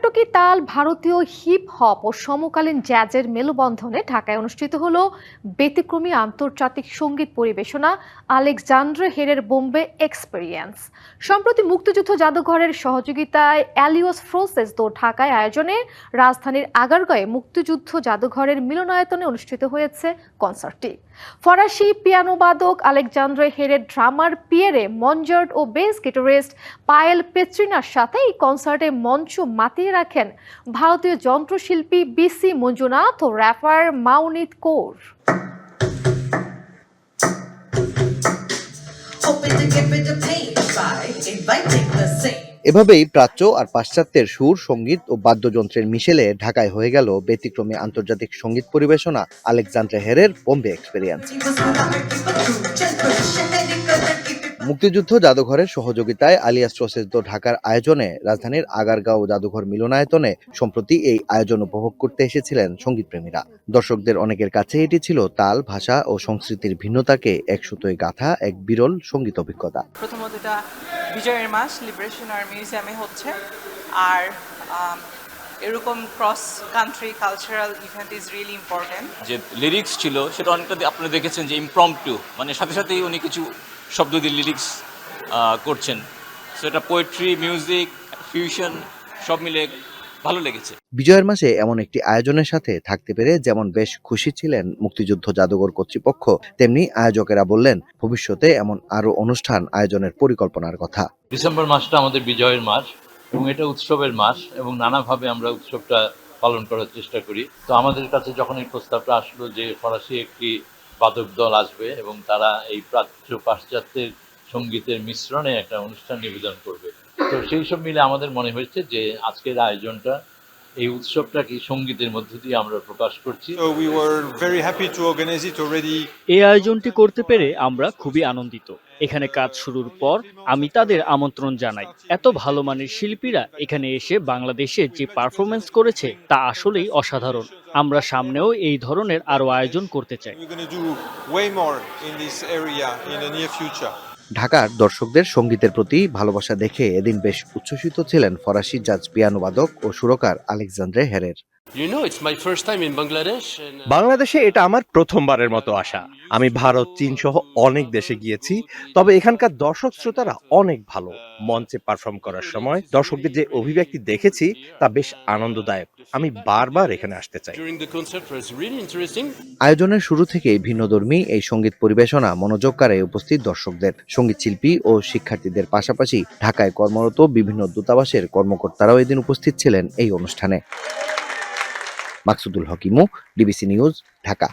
কর্ণাটকি তাল ভারতীয় hip hop ও সমকালীন জ্যাজের মেলবন্ধনে ঢাকায় অনুষ্ঠিত হল ব্যতিক্রমী আন্তর্জাতিক সংগীত পরিবেশনা আলেকজান্ড্রে হেরের বোম্বে এক্সপেরিয়েন্স সম্প্রতি মুক্তিযুদ্ধ জাদুঘরের সহযোগিতায় অ্যালিওস ফ্রোসেস দো ঢাকায় আয়োজনে রাজধানীর আগারগাঁয়ে মুক্তিযুদ্ধ জাদুঘরের মিলনায়তনে অনুষ্ঠিত হয়েছে কনসার্টটি ফরাসি পিয়ানোবাদক আলেকজান্ড্রে হেরের ড্রামার পিয়েরে মঞ্জার্ট ও বেস গিটারিস্ট পায়েল পেত্রিনার সাথে এই কনসার্টে মঞ্চ মাতিয়ে রাখেন ভারতীয় যন্ত্রশিল্পী বিসি মঞ্জুনাথ ও rapper মাউনিত Kaur to pain by inviting. এভাবেই প্রাচ্য আর পাশ্চাত্যের সুর, সংগীত ও বাদ্যযন্ত্রের মিশেলে ঢাকায় হয়ে গেল ব্যতিক্রমী আন্তর্জাতিক সংগীত পরিবেশনা আলেকজান্ড্রে হেরের বোম্বে এক্সপেরিয়েন্স। মুক্তিযুদ্ধ জাদুঘরের সহযোগিতায় আলিয়াস ট্রসেসদ ঢাকার আয়োজনে রাজধানীর আগারগাঁও জাদুঘর মিলনায়তনে সম্প্রতি এই আয়োজন উপভোগ করতে এসেছিলেন সঙ্গীতপ্রেমীরা। দর্শকদের অনেকের কাছে এটি ছিল তাল, ভাষা ও সংস্কৃতির ভিন্নতাকে এক সুতোয় গাথা এক বিরল সংগীত অভিজ্ঞতা। প্রথমত এটা বিজয়ের মাস লিবারেশন আর মিউজিয়ামে হচ্ছে। আর এরকম cross country cultural event is really important যে লিরিক্স ছিল সেটা অনেকটা আপনারা দেখেছেন যে ইমপ্রম্পটু মানে সাথে সাথেই উনি কিছু শব্দ দিয়ে লিরিক্স করছেন। সেটা পোয়েট্রি মিউজিক ফিউশন সব মিলে ভালো লেগেছে। বিজয়ের মাসে এমন একটি আয়োজনের সাথে থাকতে পেরে যেমন বেশ খুশি ছিলেন মুক্তিযুদ্ধ জাদুঘর কর্তৃপক্ষ তেমনি আয়োজকেরা বললেন ভবিষ্যতে এমন আরও অনুষ্ঠান আয়োজনের পরিকল্পনার কথা। ডিসেম্বর মাসটা আমাদের বিজয়ের মাস। এবং এটা উৎসবের মাস এবং নানাভাবে আমরা উৎসবটা পালন করার চেষ্টা করি। তো আমাদের কাছে যখন এই প্রস্তাবটা আসলো যে ফরাসি একটি বাদক দল আসবে এবং তারা এই প্রাচ্য পাশ্চাত্যের সঙ্গীতের মিশ্রণে একটা অনুষ্ঠান নিবেদন করবে। তো সেই সব মিলে আমাদের মনে হয়েছে যে আজকের আয়োজনটা এই উৎসবটাকে সঙ্গীতের মধ্য দিয়ে আমরা প্রকাশ করছি? So we were very happy to organize it already. এই আয়োজনটি করতে পেরে আমরা খুবই আনন্দিত। এখানে কাজ শুরুর পর আমি তাদের আমন্ত্রণ জানাই। এত ভালো মানের শিল্পীরা এখানে এসে বাংলাদেশে যে পারফরমেন্স করেছে তা আসলেই অসাধারণ। আমরা সামনেও এই ধরনের আরও আয়োজন করতে চাই। ঢাকার দর্শকদের সঙ্গীতের প্রতি ভালোবাসা দেখে এদিন বেশ উচ্ছ্বসিত ছিলেন ফরাসি জাজ, পিয়ানোবাদক ও সুরকার Alexandre Herer. You know, it's my first time in Bangladesh. And, uh, বাংলাদেশে এটা আমার প্রথমবারের মতো আসা। আমি ভারত চীন সহ অনেক দেশে গিয়েছি তবে এখানকার দর্শক শ্রোতারা অনেক ভালো। মঞ্চে পারফর্ম করার সময় দর্শকদের যে অভিব্যক্তি দেখেছি তা বেশ আনন্দদায়ক। আমি বারবার এখানে আসতে চাই. আয়োজনের শুরু থেকেই ভিন্নধর্মী এই সংগীত পরিবেশনা মনোযোগ কাড়ে উপস্থিত দর্শকদের। সংগীত শিল্পী ও শিক্ষার্থীদের পাশাপাশি ঢাকায় কর্মরত বিভিন্ন দূতাবাসের কর্মকর্তারাও এদিন উপস্থিত ছিলেন এই অনুষ্ঠানে। মাকসুদুল হকিমু ডিবিসি নিউজ ঢাকা।